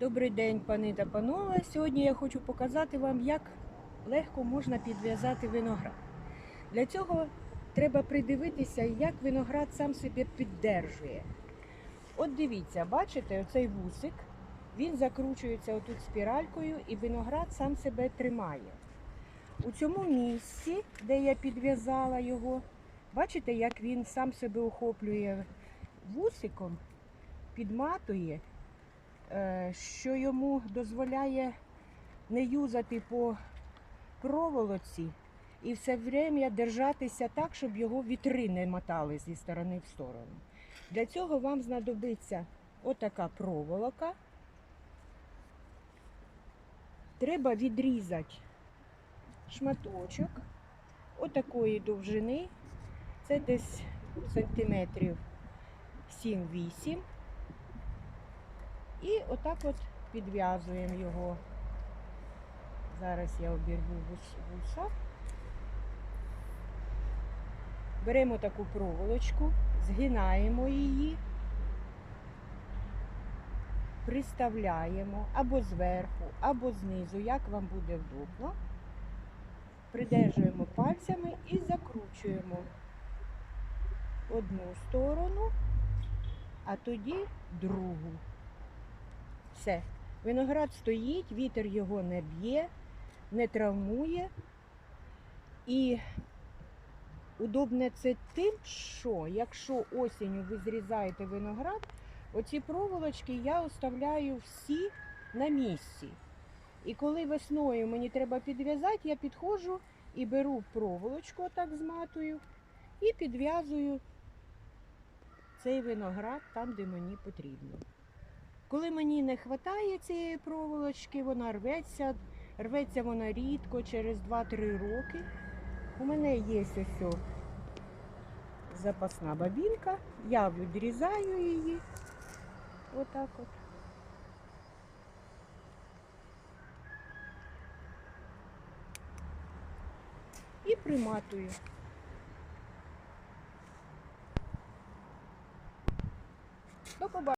Добрий день, пани та панове. Сьогодні я хочу показати вам, як легко можна підв'язати виноград. Для цього треба придивитися, як виноград сам себе піддержує. От дивіться, бачите, оцей вусик, він закручується отут спіралькою і виноград сам себе тримає. У цьому місці, де я підв'язала його, бачите, як він сам себе охоплює вусиком, підматує що йому дозволяє не юзати по проволоці і все время держатися так, щоб його вітри не мотали зі сторони в сторону. Для цього вам знадобиться отака проволока. Треба відрізати шматочок отакої довжини. Це десь сантиметрів 7-8. І отак от підв'язуємо його. Зараз я обірву вуса. Беремо таку проволочку, згинаємо її, приставляємо або зверху, або знизу, як вам буде вдобно. Придержуємо пальцями і закручуємо одну сторону, а тоді другу. Все. Виноград стоїть, вітер його не б'є, не травмує. І удобне це тим, що якщо осінню ви зрізаєте виноград, оці проволочки я оставляю всі на місці. І коли весною мені треба підв'язати, я підходжу і беру проволочку, отак зматую, і підв'язую цей виноград там, де мені потрібно. Коли мені не вистачає цієї проволочки, вона рветься, рветься вона рідко, через 2-3 роки. У мене є ось запасна бабінка, я відрізаю її. Отак от. І приматую. До побачення.